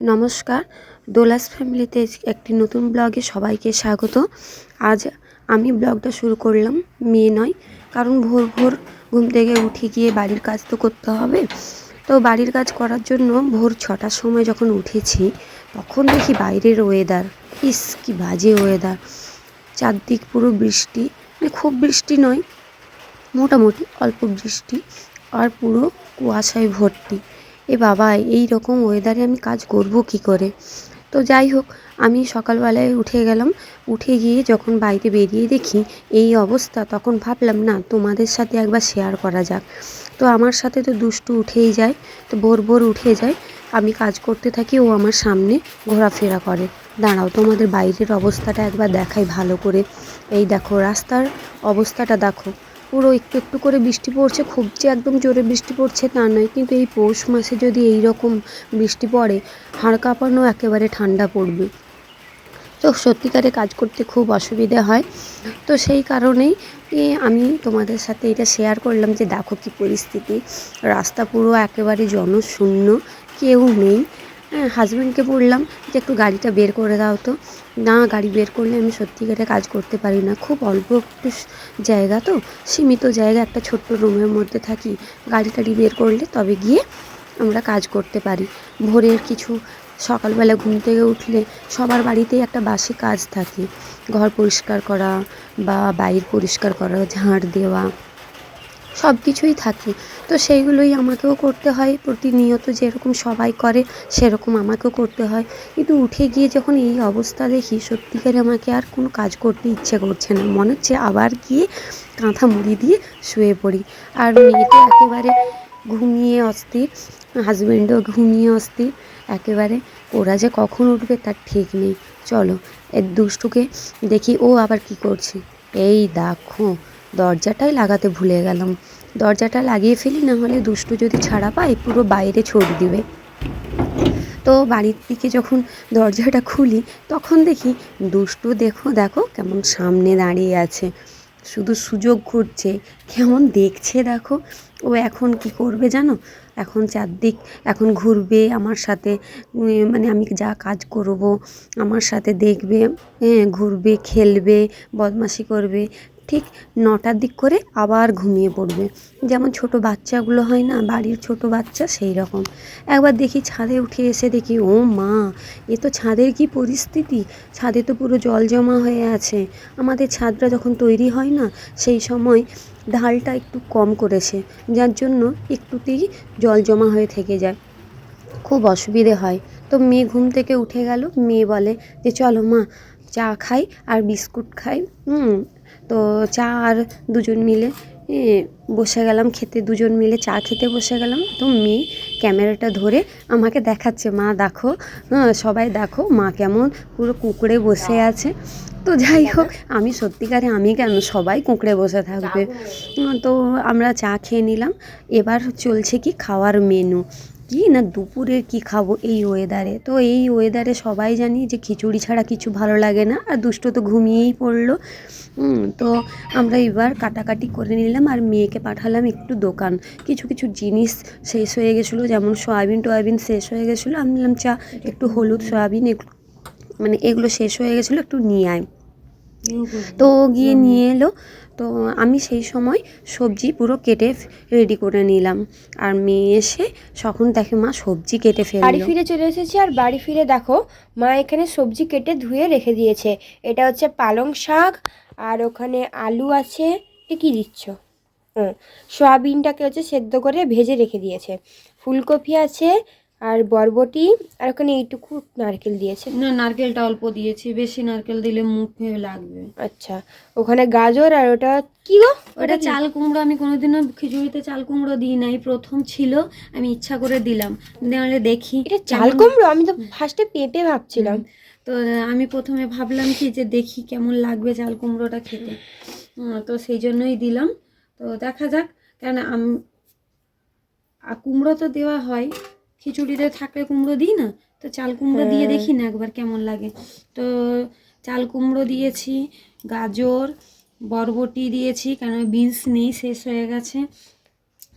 নমস্কার। দোলাস ফ্যামিলিতে একটি নতুন ব্লগে সবাইকে স্বাগত। আজ আমি ব্লগটা শুরু করলাম মেয়ে নয়, কারণ ভোর ভোর ঘুম থেকে উঠে গিয়ে বাড়ির কাজ তো করতে হবে। তো বাড়ির কাজ করার জন্য ভোর ছটার সময় যখন উঠেছি, তখন দেখি বাইরের ওয়েদার ইস কি বাজে ওয়েদার চারদিক পুরো বৃষ্টি মানে খুব বৃষ্টি নয়, মোটামুটি অল্প বৃষ্টি, আর পুরো কুয়াশায় ভর্তি। এ বাবা, এই রকম ওয়েদারে আমি কাজ করব কি করে? তো যাই হোক, আমি সকালবেলায় উঠে গেলাম। উঠে গিয়ে যখন বাইরে বেরিয়ে দেখি এই অবস্থা, তখন ভাবলাম, না, তোমাদের সাথে একবার শেয়ার করা যাক। তো আমার সাথে তো দুষ্টু উঠেই যায়, তো ভোর ভোর উঠে যায়। আমি কাজ করতে থাকি, ও আমার সামনে ঘোরাফেরা করে। দাঁড়াও, তোমাদের বাইরের অবস্থাটা একবার দেখাই ভালো করে। এই দেখো, রাস্তার অবস্থাটা দেখো। পুরো একটু একটু করে বৃষ্টি পড়ছে, খুব যে একদম জোরে বৃষ্টি পড়ছে তা নয়। কিন্তু এই পৌষ মাসে যদি এই রকম বৃষ্টি পড়ে, হাড় কাঁপানো একেবারে ঠান্ডা পড়বে। তো সত্যিকারে কাজ করতে খুব অসুবিধে হয়। তো সেই কারণেই আমি তোমাদের সাথে এটা শেয়ার করলাম যে দেখো কী পরিস্থিতি। রাস্তা পুরো একেবারে জনশূন্য, কেউ নেই। হাজব্যান্ডকে বললাম যে একটু গাড়িটা বের করে দাও তো। না, গাড়ি বের করলে আমি সত্যিকারে কাজ করতে পারি না। খুব অল্প একটু জায়গা তো, সীমিত জায়গা, একটা ছোট্ট রুমের মধ্যে থাকি। গাড়ি টাড়ি বের করলে তবে গিয়ে আমরা কাজ করতে পারি। ভোরের কিছু, সকালবেলা ঘুম থেকে উঠলে সবার বাড়িতেই একটা বাসি কাজ থাকে। ঘর পরিষ্কার করা বা বাইর পরিষ্কার করা ঝাড় দেওয়া। সব কিছুই থাকে। তো সেইগুলোই আমাকেও করতে হয়। প্রতিনিয়ত যেরকম সবাই করে, সেরকম আমাকেও করতে হয়। কিন্তু উঠে গিয়ে যখন এই অবস্থা দেখি, সত্যিকারে আমাকে আর কোনো কাজ করতে ইচ্ছে করছে না। মনে হচ্ছে আবার গিয়ে কাঁথা মুড়ি দিয়ে শুয়ে পড়ি। আর মেয়ে তো একেবারে ঘুমিয়ে অস্থির হাজব্যান্ডও ঘুমিয়ে অস্থির, একেবারে ওরা যে কখন উঠবে তার ঠিক নেই। চলো এর দুষ্টুকে দেখি ও আবার কি করছে। এই দেখো দরজাটাই লাগাতে ভুলে গেলাম। দরজাটা লাগিয়ে ফেলি, না হলে দুষ্টু যদি ছাড়া পায়, পুরো বাইরে ছড়ি দিবে। তো বাড়ির দিকে যখন দরজাটা খুলি, তখন দেখি দুষ্টু দেখো দেখো কেমন সামনে দাঁড়িয়ে আছে। শুধু সুযোগ ঘুরছে, কেমন দেখছে দেখো। ও এখন কি করবে জানো? এখন চারদিক, এখন ঘুরবে আমার সাথে মানে আমি যা কাজ করব, আমার সাথে দেখবে হ্যাঁ ঘুরবে, খেলবে, বদমাশি করবে। ঠিক নটার দিক করে আবার ঘুমিয়ে পড়বে। যেমন ছোট বাচ্চাগুলো হয় না, বাড়ির ছোট বাচ্চা সেই রকম। একবার দেখি ছাদে উঠে এসে দেখি, ও মা, এ তো ছাদের কি পরিস্থিতি? ছাদে তো পুরো জল জমা হয়ে আছে। আমাদের ছাদটা যখন তৈরি হয় না, সেই সময় ঢালটা একটু কম করেছে, যার জন্য একটুতেই জল জমা হয়ে থেকে যায়। খুব অসুবিধে হয়। তো মেয়ে ঘুম থেকে উঠে গেল। মেয়ে বলে যে, চলো মা চা খাই আর বিস্কুট খাই হুম তো চা আর দুজন মিলে বসে গেলাম খেতে দুজন মিলে চা খেতে বসে গেলাম। তো মেয়ে ক্যামেরাটা ধরে আমাকে দেখাচ্ছে মা দেখো হ্যাঁ সবাই দেখো মা কেমন পুরো কুকুরে বসে আছে। তো যাই হোক আমি সত্যিকারে আমি কেন সবাই কুঁকড়ে বসে থাকবে। তো আমরা চা খেয়ে নিলাম। এবার চলছে কি খাওয়ার মেনু কি না দুপুরে কি খাব এই ওয়েদারে তো এই ওয়েদারে সবাই জানি যে খিচুড়ি ছাড়া কিছু ভালো লাগে না, আর দুষ্ট তো ঘুমিয়েই পড়ল। তো আমরা এবার কাটাকাটি করে নিলাম আর মেয়েকে পাঠালাম একটু দোকান। কিছু কিছু জিনিস শেষ হয়ে গেছিল, যেমন সয়াবিন টয়াবিন শেষ হয়ে গেছিল। আমি বললাম, চা, একটু হলুদ সয়াবিন মানে এগুলো শেষ হয়ে গেছিল, একটু নিয়ে আয়। তো গিয়ে নিয়ে এলো। তো আমি সেই সময় সবজি পুরো কেটে রেডি করে নিলাম। আর মেয়ে এসে তখন দেখে মা সবজি কেটে ফেলে বাড়ি ফিরে চলে এসেছি আর বাড়ি ফিরে দেখো, মা এখানে সবজি কেটে ধুয়ে রেখে দিয়েছে। এটা হচ্ছে পালং শাক আর ওখানে আলু আছে। এ কি দিচ্ছ? হুম, সয়াবিনটাকে হচ্ছে সেদ্ধ করে ভেজে রেখে দিয়েছে। ফুলকপি আছে আর বরবটি আর ওখানে এইটুকু নারকেল দিয়েছে। না নারকেলটা অল্প দিয়েছি বেশি নারকেল দিলে মুখে লাগবে। আচ্ছা ওখানে গাজর আর ওটা কি গো? ওটা চাল কুমড়ো আমি কোনোদিনও খিচুড়িতে চাল কুমড়ো দিই নাই প্রথম ছিল আমি ইচ্ছা করে দিলাম। নাহলে দেখি এটা চাল কুমড়ো? আমি তো ফার্স্টে পেঁপে ভাবছিলাম। তো আমি প্রথমে ভাবলাম কি যে দেখি কেমন লাগবে চাল কুমড়োটা খেতে। তো সেই জন্যই দিলাম। তো দেখা যাক কেন আমি আর কুমড়ো তো দেওয়া হয় খিচুড়িতে থাকলে কুমড়ো দিই না? তো চাল কুমড়ো দিয়ে হ্যাঁ। দেখি না একবার কেমন লাগে। তো চাল কুমড়ো দিয়েছি গাজর বরবটি দিয়েছি কেন বিনস নেই শেষ হয়ে গেছে।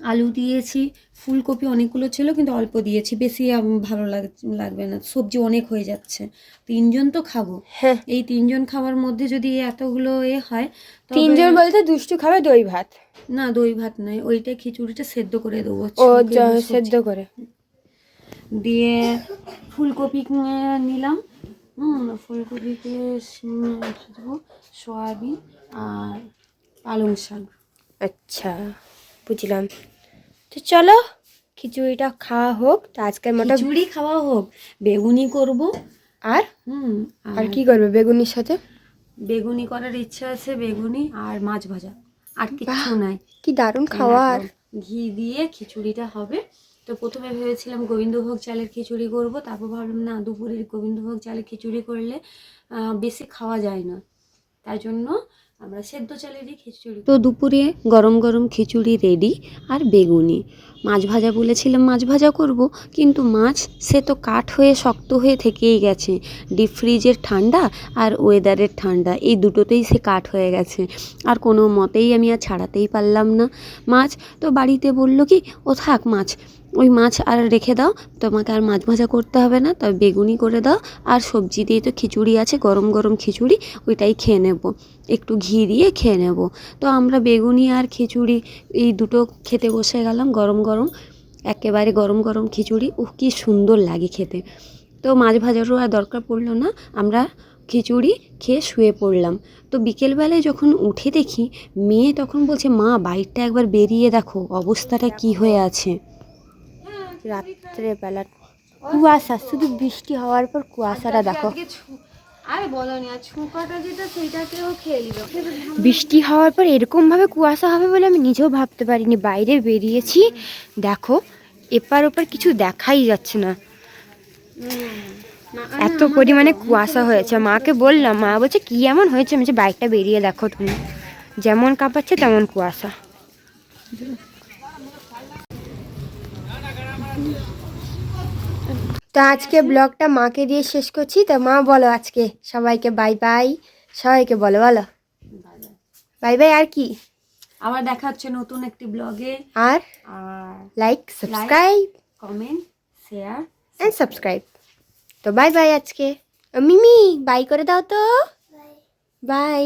আলু দিয়েছি ফুলকপি অনেকগুলো ছিল কিন্তু অল্প দিয়েছি। বেশি ভালো লাগ- লাগবে না। সবজি অনেক হয়ে যাচ্ছে। তিনজন তো খাব। হ্যাঁ। এই তিনজন খাওয়ার মধ্যে যদি এতগুলো এ হয় তিনজন বলতে দুষ্টু খাবে দই ভাত? না দই ভাত নয়। ওইটা খিচুড়িটা সেদ্ধ করে দেবো। সেদ্ধ করে। দিয়ে ফুলকপি নিলাম। হুম ফুলকপিকে সয়াবিন আর পালং শাক। আচ্ছা বুঝলাম। তো চলো খিচুড়িটা খাওয়া হোক তো আজকের মতো খিচুড়ি খাওয়া হোক বেগুনি করব। আর? হুম আর কি করবে বেগুনির সাথে? বেগুনি করার ইচ্ছা আছে বেগুনি আর মাছ ভাজা। আর কিছু নাই। কি দারুণ খাওয়ার। ঘি দিয়ে খিচুড়িটা হবে। তো প্রথমে ভেবেছিলাম গোবিন্দভোগ চালের খিচুড়ি করব, তারপর ভাবলাম না দুপুরের গোবিন্দভোগ চালের খিচুড়ি করলে বেশি খাওয়া যায় না। তাই জন্য আমরা সেদ্ধ চালেরই খিচুড়ি তো দুপুরে গরম গরম খিচুড়ি রেডি আর বেগুনি। মাছ ভাজা বলেছিলাম, মাছ ভাজা করব, কিন্তু মাছ সে তো কাঠ হয়ে শক্ত হয়ে থেকেই গেছে। ডিপ ফ্রিজের ঠান্ডা আর ওয়েদারের ঠান্ডা, এই দুটোতেই সে কাঠ হয়ে গেছে। আর কোনো মতেই আমি আর ছাড়াতেই পারলাম না। মাছ তো বাড়িতে বলল কি, ও থাক মাছ, ওই মাছ আর রেখে দাও, তোমাকে আর মাছ ভাজা করতে হবে না, তবে বেগুনি করে দাও, আর সবজি দিয়ে তো খিচুড়ি আছে, গরম গরম খিচুড়ি, ওইটাই খেয়ে নেব। একটু ঘি দিয়ে খেয়ে নেব। তো আমরা বেগুনি আর খিচুড়ি, এই দুটো খেতে বসে গেলাম, গরম গরম একেবারে গরম গরম খিচুড়ি। উহ কী সুন্দর লাগে খেতে। তো মাছ ভাজারও আর দরকার পড়ল না আমরা খিচুড়ি খেয়ে শুয়ে পড়লাম। তো বিকেলবেলায় যখন উঠে দেখি মেয়ে তখন বলছে মা বাইরটা একবার বেরিয়ে দেখো অবস্থাটা কি হয়ে আছে? রাত্রেবেলা কুয়াশা শুধু বৃষ্টি হওয়ার পর কুয়াশাটা দেখো। আরে বলো না ছুঁকাটা যেটা সেইটাকেও খেয়ে নিল বৃষ্টি হওয়ার পর এরকম ভাবে কুয়াশা হবে বলে আমি নিজেও ভাবতে পারিনি। বাইরে বেরিয়েছি। দেখো এপার ওপার কিছু দেখাই যাচ্ছে না। এত পরিমাণে কুয়াশা হয়েছে। মাকে বললাম মা বলছে কি এমন হয়েছে? আমি বাইকটা বেরিয়ে দেখো তুমি। যেমন কাঁপাচ্ছে তেমন কুয়াশা। তো আজকে ব্লগটা মাকে দিয়ে শেষ করছি। তো মা বলো আজকে সবাইকে বাই বাই সবাইকে বলো বলো। বাই বাই আর কি? আবার দেখা হচ্ছে নতুন একটি ব্লগে। আর like subscribe comment share and subscribe তো বাই বাই আজকে। মিমি বাই করে দাও তো। বাই